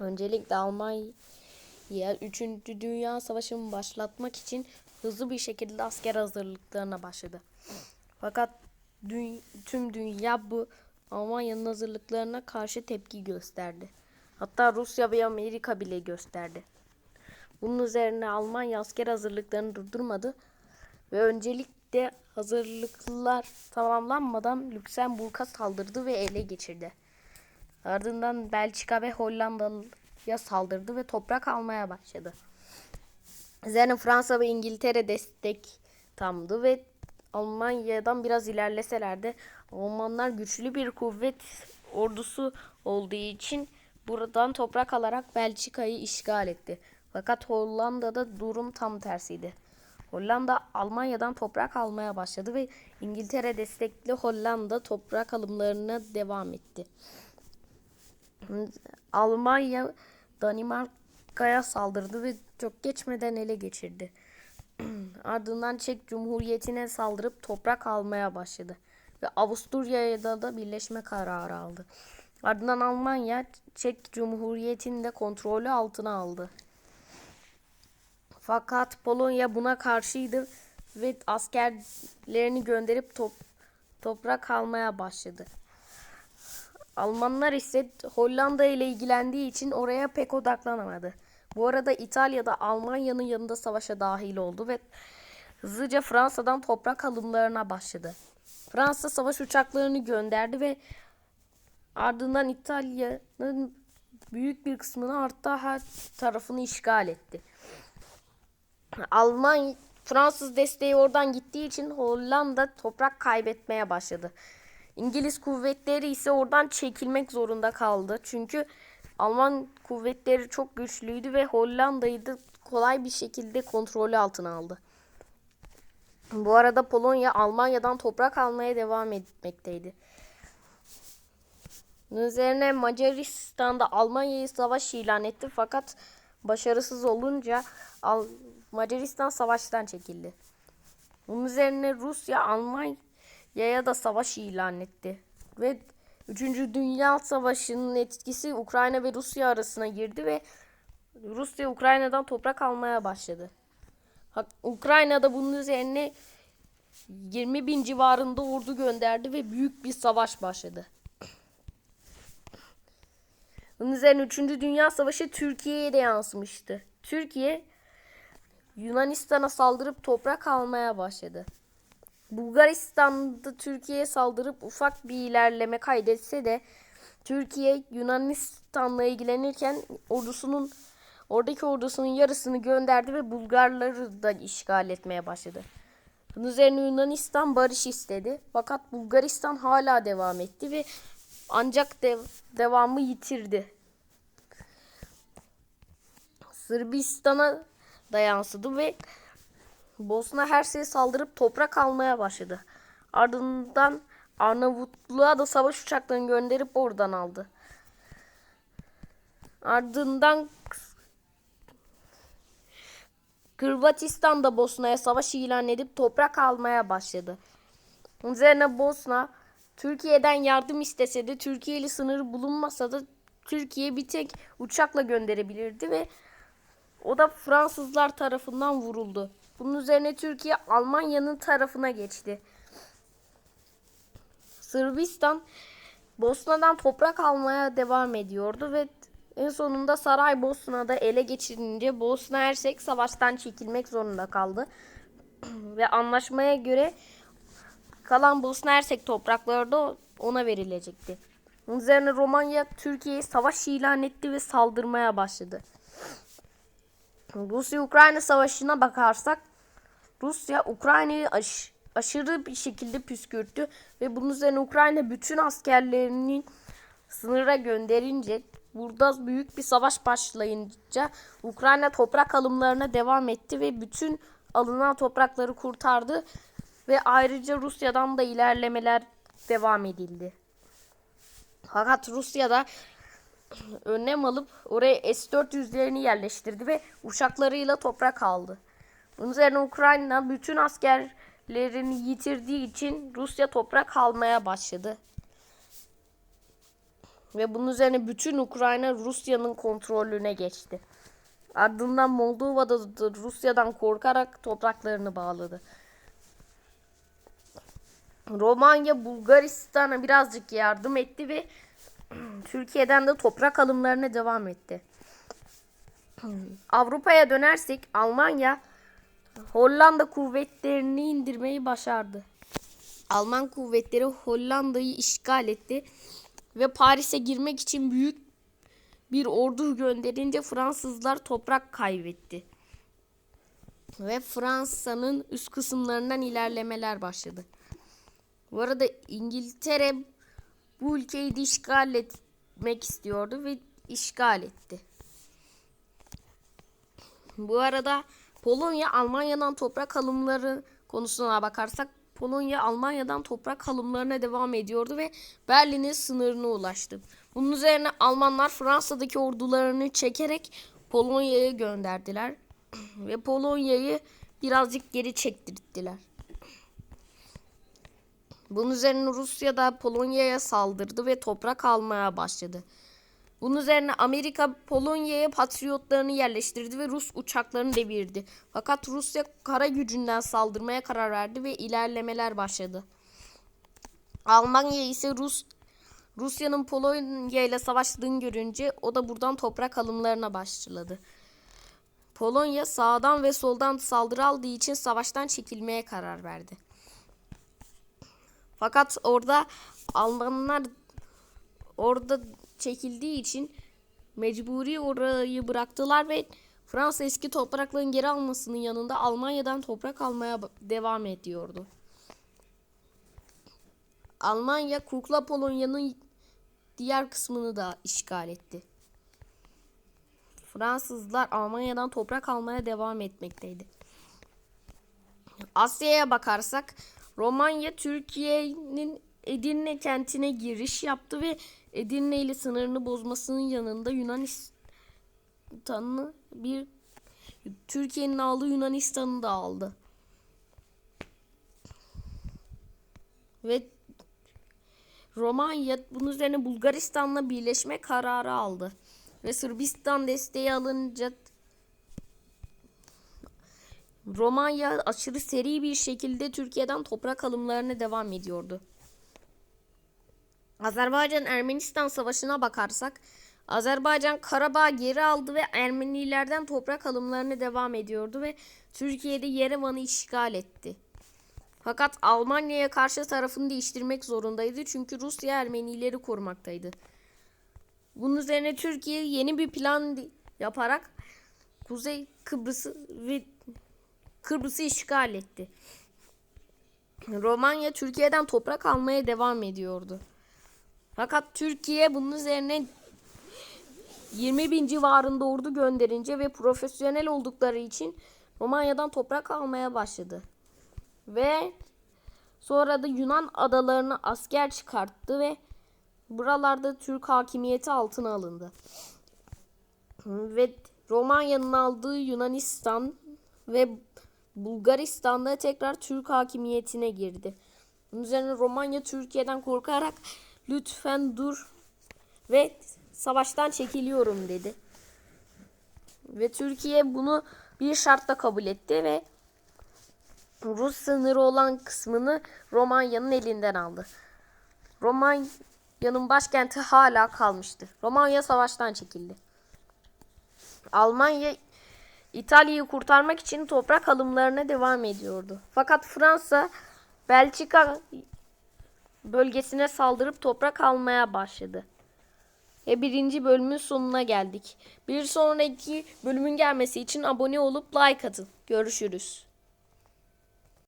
Öncelikle Almanya 3. Dünya Savaşı'nı başlatmak için hızlı bir şekilde asker hazırlıklarına başladı. Fakat dü- tüm dünya bu Almanya'nın hazırlıklarına karşı tepki gösterdi. Hatta Rusya ve Amerika bile gösterdi. Bunun üzerine Almanya asker hazırlıklarını durdurmadı ve öncelikle hazırlıklar tamamlanmadan Lüksemburg'a saldırdı ve ele geçirdi. Ardından Belçika ve Hollanda'ya saldırdı ve toprak almaya başladı. Üzerine Fransa ve İngiltere destek tamdı ve Almanya'dan biraz ilerleseler de Almanlar güçlü bir kuvvet ordusu olduğu için buradan toprak alarak Belçika'yı işgal etti. Fakat Hollanda'da durum tam tersiydi. Hollanda Almanya'dan toprak almaya başladı ve İngiltere destekli Hollanda toprak alımlarına devam etti. Almanya Danimarka'ya saldırdı ve çok geçmeden ele geçirdi. Ardından Çek Cumhuriyeti'ne saldırıp toprak almaya başladı ve Avusturya'ya da, da birleşme kararı aldı. Ardından Almanya Çek Cumhuriyeti'ni de kontrolü altına aldı. Fakat Polonya buna karşıydı ve askerlerini gönderip top, toprak almaya başladı. Almanlar ise Hollanda ile ilgilendiği için oraya pek odaklanamadı. Bu arada İtalya da Almanya'nın yanında savaşa dahil oldu ve hızlıca Fransa'dan toprak alımlarına başladı. Fransa savaş uçaklarını gönderdi ve ardından İtalya'nın büyük bir kısmını hatta her tarafını işgal etti. Alman Fransız desteği oradan gittiği için Hollanda toprak kaybetmeye başladı. İngiliz kuvvetleri ise oradan çekilmek zorunda kaldı. Çünkü Alman kuvvetleri çok güçlüydü ve Hollanda'yı da kolay bir şekilde kontrolü altına aldı. Bu arada Polonya Almanya'dan toprak almaya devam etmekteydi. Bunun üzerine Macaristan da Almanya'yı savaş ilan etti fakat başarısız olunca Al Macaristan savaştan çekildi. Bunun üzerine Rusya Almanya'ya da savaş ilan etti ve 3. Dünya Savaşı'nın etkisi Ukrayna ve Rusya arasına girdi ve Rusya Ukrayna'dan toprak almaya başladı. Ukrayna'da bunun üzerine 20 bin civarında ordu gönderdi ve büyük bir savaş başladı. Bunun üzerine 3. Dünya Savaşı Türkiye'ye de yansımıştı. Türkiye Yunanistan'a saldırıp toprak almaya başladı. Bulgaristan'da Türkiye'ye saldırıp ufak bir ilerleme kaydetse de Türkiye Yunanistan'la ilgilenirken ordusunun oradaki ordusunun yarısını gönderdi ve Bulgarları da işgal etmeye başladı. Bunun üzerine Yunanistan barış istedi. Fakat Bulgaristan hala devam etti ve ancak dev, devamı yitirdi. Sırbistan'a da yansıdı ve Bosna Hersek'e saldırıp toprak almaya başladı. Ardından Arnavutluğa da savaş uçaklarını gönderip oradan aldı. Ardından Hırvatistan da Bosna'ya savaş ilan edip toprak almaya başladı. Üzerine Bosna Türkiye'den yardım istese de Türkiye ile sınırı bulunmasa da Türkiye bir tek uçakla gönderebilirdi ve o da Fransızlar tarafından vuruldu. Bunun üzerine Türkiye Almanya'nın tarafına geçti. Sırbistan Bosna'dan toprak almaya devam ediyordu ve en sonunda Saraybosna'da ele geçirince Bosna Hersek savaştan çekilmek zorunda kaldı. ve anlaşmaya göre kalan Bosna Hersek toprakları da ona verilecekti. Bunun üzerine Romanya Türkiye'ye savaş ilan etti ve saldırmaya başladı. Rusya-Ukrayna savaşına bakarsak Rusya Ukrayna'yı aş aşırı bir şekilde püskürttü ve bunun üzerine Ukrayna bütün askerlerini sınıra gönderince burada büyük bir savaş başlayınca Ukrayna toprak alımlarına devam etti ve bütün alınan toprakları kurtardı ve ayrıca Rusya'dan da ilerlemeler devam edildi. Fakat Rusya'da önlem alıp oraya S-400'lerini yerleştirdi ve uçaklarıyla toprak aldı. Bunun üzerine Ukrayna bütün askerlerini yitirdiği için Rusya toprak almaya başladı. Ve bunun üzerine bütün Ukrayna Rusya'nın kontrolüne geçti. Ardından Moldova'da da Rusya'dan korkarak topraklarını bağladı. Romanya Bulgaristan'a birazcık yardım etti ve Türkiye'den de toprak alımlarına devam etti. Avrupa'ya dönersek Almanya Hollanda kuvvetlerini indirmeyi başardı. Alman kuvvetleri Hollanda'yı işgal etti ve Paris'e girmek için büyük bir ordu gönderince Fransızlar toprak kaybetti. Ve Fransa'nın üst kısımlarından ilerlemeler başladı. Bu arada İngiltere bu ülkeyi de işgal etmek istiyordu ve işgal etti. Bu arada Polonya Almanya'dan toprak alımları konusuna bakarsak Polonya Almanya'dan toprak alımlarına devam ediyordu ve Berlin'in sınırına ulaştı. Bunun üzerine Almanlar Fransa'daki ordularını çekerek Polonya'ya gönderdiler ve Polonya'yı birazcık geri çektirdiler. Bunun üzerine Rusya da Polonya'ya saldırdı ve toprak almaya başladı. Bunun üzerine Amerika Polonya'ya patriotlarını yerleştirdi ve Rus uçaklarını devirdi. Fakat Rusya kara gücünden saldırmaya karar verdi ve ilerlemeler başladı. Almanya ise Rus Rusya'nın Polonya ile savaştığını görünce o da buradan toprak alımlarına başladı. Polonya sağdan ve soldan saldırı aldığı için savaştan çekilmeye karar verdi. Fakat orada Almanlar orada çekildiği için mecburi orayı bıraktılar ve Fransa eski toprakların geri almasının yanında Almanya'dan toprak almaya devam ediyordu. Almanya Kukla Polonya'nın diğer kısmını da işgal etti. Fransızlar Almanya'dan toprak almaya devam etmekteydi. Asya'ya bakarsak Romanya Türkiye'nin Edirne kentine giriş yaptı ve Edirne ile sınırını bozmasının yanında Yunanistan'ı bir Türkiye'nin aldığı Yunanistan'ı da aldı. Ve Romanya bunun üzerine Bulgaristan'la birleşme kararı aldı. Ve Sırbistan desteği alınca Romanya aşırı seri bir şekilde Türkiye'den toprak alımlarına devam ediyordu. Azerbaycan Ermenistan savaşına bakarsak Azerbaycan Karabağ geri aldı ve Ermenilerden toprak alımlarına devam ediyordu ve Türkiye'de Yerevan'ı işgal etti. Fakat Almanya'ya karşı tarafını değiştirmek zorundaydı çünkü Rusya Ermenileri korumaktaydı. Bunun üzerine Türkiye yeni bir plan yaparak Kuzey Kıbrıs'ı ve Kıbrıs'ı işgal etti. Romanya Türkiye'den toprak almaya devam ediyordu. Fakat Türkiye bunun üzerine 20 bin civarında ordu gönderince ve profesyonel oldukları için Romanya'dan toprak almaya başladı. Ve sonra da Yunan adalarına asker çıkarttı ve buralarda Türk hakimiyeti altına alındı. Ve Romanya'nın aldığı Yunanistan ve Bulgaristan'da tekrar Türk hakimiyetine girdi. Bunun üzerine Romanya Türkiye'den korkarak lütfen dur ve savaştan çekiliyorum dedi. Ve Türkiye bunu bir şartla kabul etti ve Rus sınırı olan kısmını Romanya'nın elinden aldı. Romanya'nın başkenti hala kalmıştı. Romanya savaştan çekildi. Almanya İtalya'yı kurtarmak için toprak alımlarına devam ediyordu. Fakat Fransa Belçika bölgesine saldırıp toprak almaya başladı. Ve birinci bölümün sonuna geldik. Bir sonraki bölümün gelmesi için abone olup like atın. Görüşürüz.